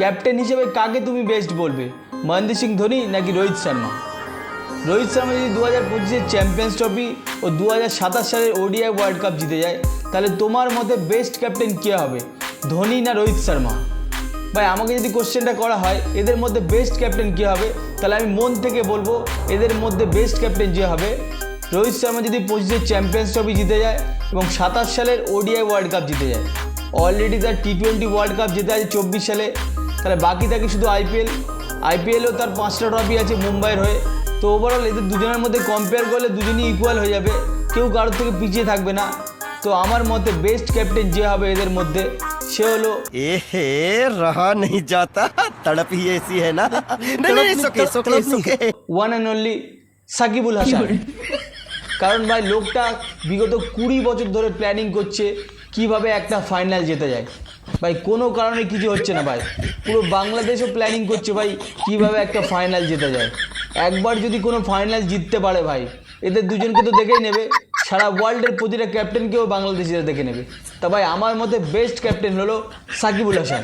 Captain হিসেবে কাকে তুমি বেস্ট বলবে? মহেন্দ্র সিং ধোনি নাকি রোহিত শর্মা? রোহিত শর্মা যদি দু হাজার পঁচিশের চ্যাম্পিয়ন্স ট্রফি ও দু হাজার সাতাশ সালের ওডিআই ওয়ার্ল্ড কাপ জিতে যায়, তাহলে তোমার মতে বেস্ট ক্যাপ্টেন কে হবে? ধোনি না রোহিত শর্মা? ভাই, আমাকে যদি কোশ্চেনটা করা হয়, এদের মধ্যে বেস্ট ক্যাপ্টেন কে হবে? তাহলে আমি মন থেকে বলব, এদের মধ্যে বেস্ট ক্যাপ্টেন যে হবে, রোহিত শর্মা যদি পঁচিশের চ্যাম্পিয়ন্স ট্রফি জিতে যায় এবং সাতাশ সালের ওডিআই ওয়ার্ল্ড কাপ জিতে যায়। অলরেডি তার টি টোয়েন্টি ওয়ার্ল্ড কাপ জিতে আছে চব্বিশ সালে তাহলে বাকি থাকে শুধু আইপিএল আইপিএলেও তার পাঁচটা ট্রফি আছে মুম্বাইয়ের হয়ে। তো ওভারঅল এদের দুজনের মধ্যে কম্পেয়ার করলে দুজনই ইকুয়াল হয়ে যাবে। কেউ কারোর থেকে পিছিয়ে থাকবে না। তো আমার মতে বেস্ট ক্যাপ্টেন যে হবে এদের মধ্যে সে হলো এ হে রাহা নেই যাতা তড়প হি এসি হ্যায় না one and only Shakibul Hasan. কারণ ভাই লোকটা বিগত কুড়ি বছর ধরে প্ল্যানিং করছে। কীভাবে একটা ফাইনাল যেতে যায়? ভাই, কোনো কারণে কিছু হচ্ছে না ভাই। পুরো বাংলাদেশও প্ল্যানিং করছে ভাই, কীভাবে একটা ফাইনাল যেতে যায়। একবার যদি কোনো ফাইনাল জিততে পারে ভাই, এদের দুজনকে তো দেখেই নেবে। সারা ওয়ার্ল্ডের প্রতিটা ক্যাপ্টেনকেও বাংলাদেশিরা দেখে নেবে। তা ভাই, আমার মতে বেস্ট ক্যাপ্টেন হলো সাকিবুল হাসান।